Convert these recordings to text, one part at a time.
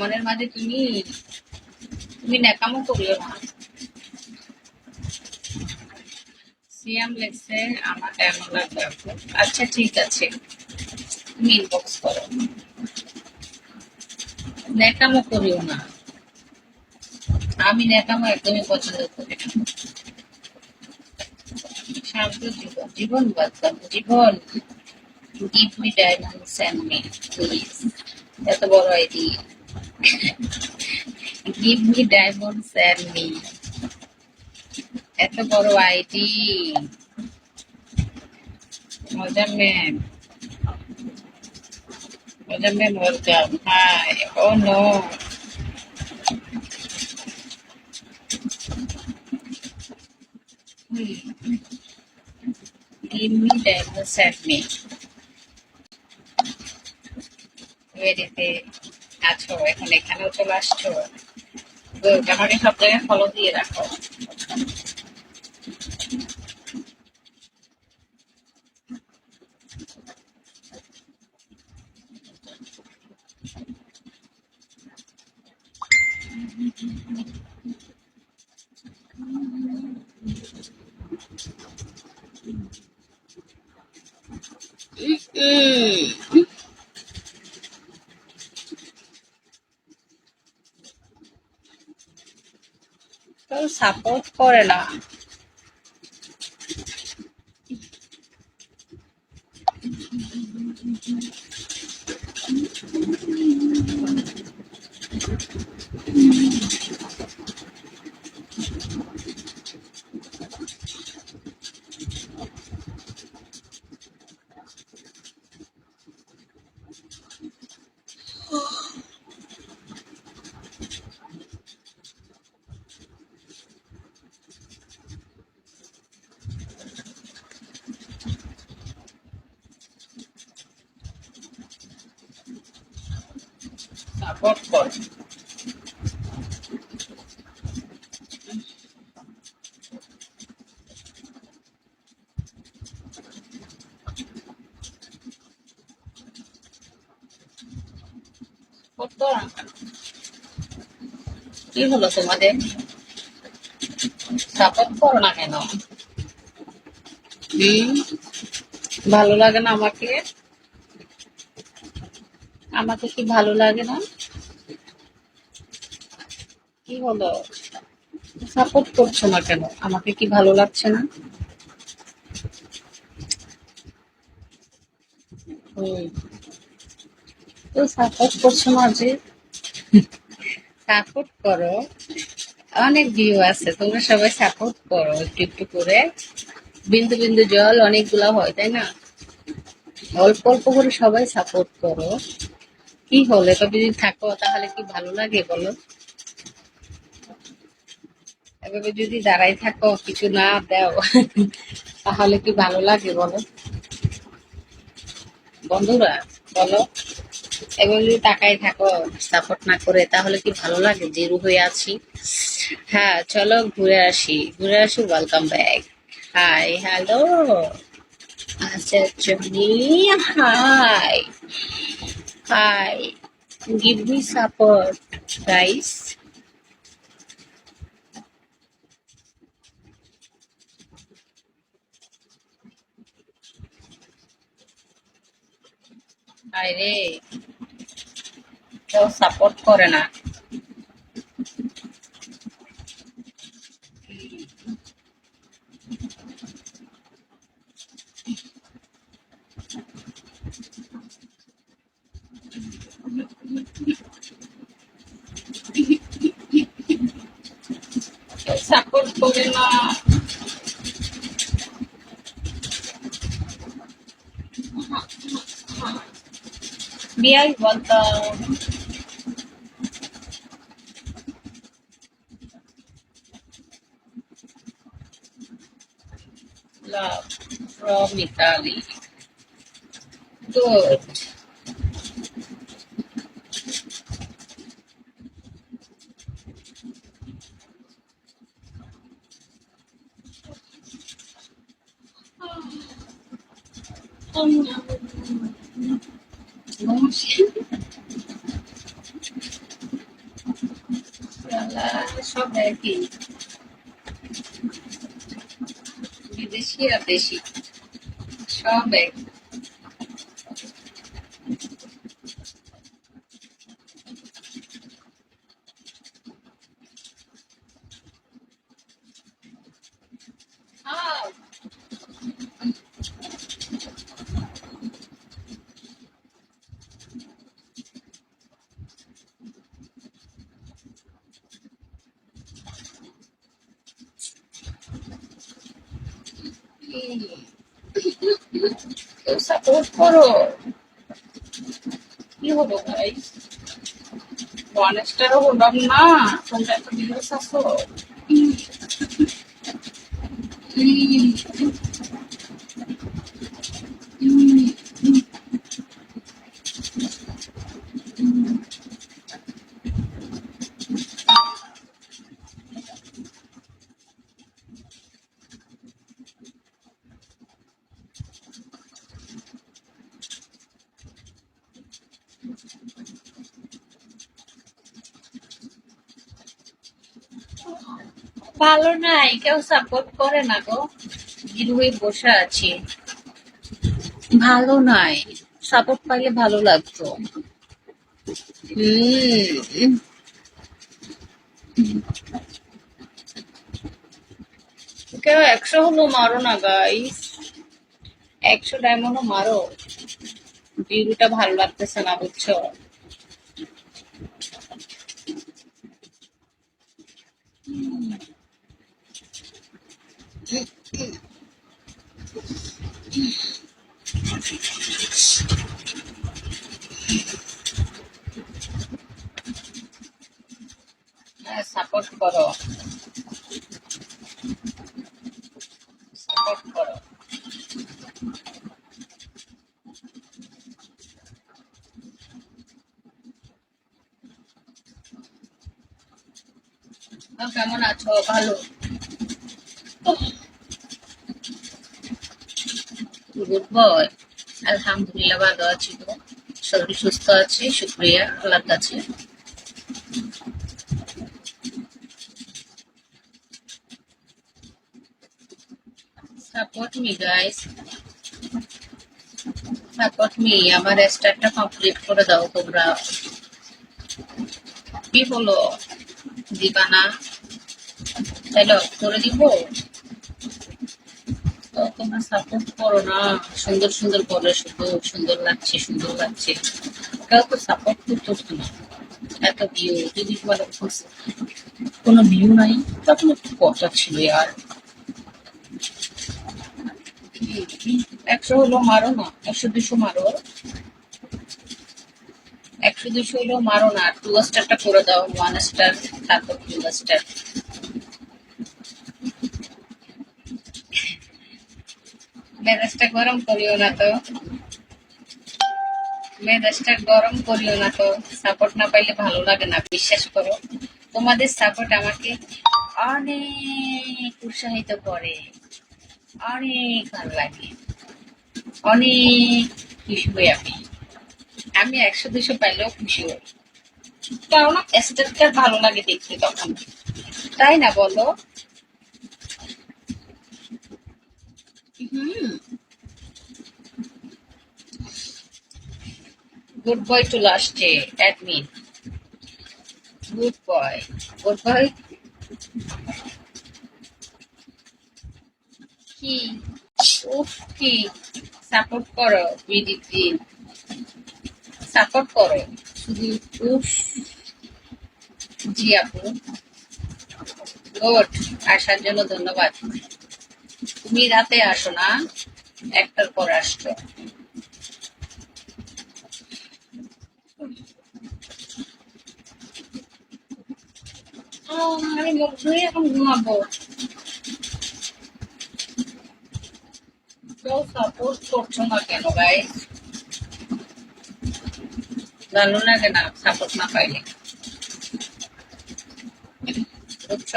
মনের মাঝে তুমি তুমি ন্যাকামো করিও না। সিয়াম লেগছে আমার কেমন লাগবে আচ্ছা ঠিক আছে। তুমি ইনবক্স করো। ন্যাকামো করিও না। আমি ন্যাকামো একদমই পছন্দ করি না। শান্ত জীবন। জীবন বাঁচতাম জীবন। Give me diamond send me please এত বড় ID give me diamond send me এত বড় আইডি মজা ম্যাম। মজা ma'am welcome hi oh no. Give me diamonds at me. ওয়েডিতে আছো এখন এখানেও চলে আসছো। Good, আমাকে সব জায়গায় ফলো দিয়ে রাখো। উম, কেউ সাপোর্ট করে না। কেন? কি হলো তোমাদের? সাপোর্ট করো না কেন? হুম ভালো লাগে না আমাকে? আমাকে কি ভালো লাগে না? কি হলো সাপোর্ট করছ না কেন? আমাকে কি ভালো লাগছে না? তো সাপোর্ট করছ না যে? সাপোর্ট করো। অনেক ভিউ আছে, তোমরা সবাই সাপোর্ট করো একটু একটু করে। বিন্দু বিন্দু জল অনেকগুলা হয়, তাই না? অল্প অল্প করে সবাই সাপোর্ট করো। কি হলে? তবে যদি থাকো, তাহলে কি ভালো লাগে বলো? এভাবে যদি দাঁড়াই থাকো, কিছু না দাও, তাহলে কি ভালো লাগে বলো? বন্ধুরা, বলো, এভাবে যদি তাকাই থাকো সাপোর্ট না করে, তাহলে কি ভালো লাগে? জিরো হয়ে আছি। হ্যাঁ চলো ঘুরে আসি। ঘুরে আসি ওয়েলকাম ব্যাক হাই হ্যালো আচ্ছা Johnny hi hi give me support guys hi রে কেউ সাপোর্ট করে না। সাপোর্ট করে না। FBI was the love from Italy. Good. Oh no. সব একই। বিদেশি আর দেশি। সব একই। সাপোর্ট করো। কি হলো ভাই? গণেশটারও হলাম না তোমরা এত ভিউস আসো হুম, হুম, হুম, হুম। ভালো নাই, কেউ সাপোর্ট করে না গো। গিল হয়ে বসে আছি। ভালো নাই সাপোর্ট পাইলে ভালো লাগতো। কেউ একশো হলো মারো না গাইস একশো ডায়মন্ডও মারো। ভিউটা ভালো লাগতেছে না, বুঝছ? সাপোর্ট করো। সাপোর্ট করো। কেমন আছো? ভালো? গুড বয় আলহামদুলিল্লাহ ভালো আছি তো। শরীর সুস্থ আছে, শুক্রিয়া, আল্লাহর কাছে। Support me guys support me আমার স্টারটা কমপ্লিট করে দাও তোমরা। কি হলো? দিবা না? তাহলে করে দিব? সাপোর্ট করো না। সুন্দর সুন্দর বলে, শুধু সুন্দর লাগছে সুন্দর লাগছে। কেউ তো সাপোর্ট করতো না। এত ভিউ যদি তোমার কোনো ভিউ নাই, তখন একটু কথা ছিল আর। একশো হলো মারো না, একশো দুশো মারো। একশো দুশো হলো মারো না টু স্টারটা করে দাও ওয়ান স্টার তারপর টু স্টার মেজাজটা গরম করিও না তো। মেজাজটা গরম করিও না তো। সাপোর্ট না পাইলে ভালো লাগে না, বিশ্বাস করো। তোমাদের সাপোর্ট আমাকে অনেক উৎসাহিত করে। অনেক ভালো লাগে। অনেক খুশি হই আমি। আমি একশো দুশো পাইলেও খুশি হই। কারণ স্টেটটা ভালো লাগে দেখতে তখন। তাই না বলো? গুড বয় চলে আসছে admin good boy good boy কি উফ কি সাপোর্ট করো বিডিপি সাপোর্ট করো। শুধু উফ। জি আপু। গুড আসার জন্য ধন্যবাদ। তুমি রাতে আসো না, একটার পর আসছো আমি মুখ ধুয়ে এখন ঘুমাবো। কেউ সাপোর্ট করছ না কেন ভাই? ভালো না সাপোর্ট না পাইলে। বুঝছ?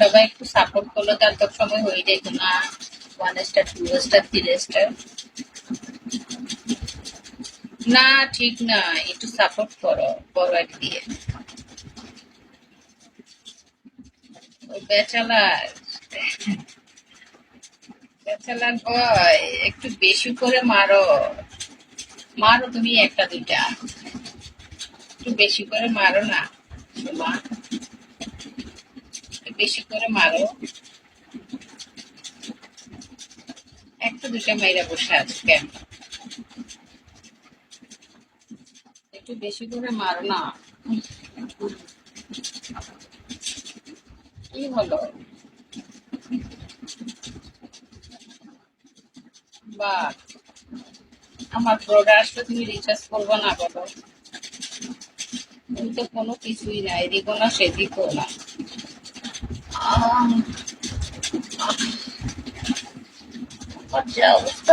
সবাই একটু সাপোর্ট করল, তার তো সময় হয়ে যেত না one star two star three star না, ঠিক না, একটু সাপোর্ট করো এক দিয়ে। ওই বেচালার বেচালার বয় একটু বেশি করে মারো। মারো তুমি একটা, দুইটা। একটু বেশি করে মারো না একটু বেশি করে মারো। একটা দুইটা মাইরা বসে আছে কেন? একটু বেশি করে মারো না। কি হলো? বা আমার প্রোডাক্ট তুমি রিচার্জ করব না বলো। তুমি তো কোনো কিছুই নাই এদিকও না সেদিকও না। আহ, আহ, আমার যা অবস্থা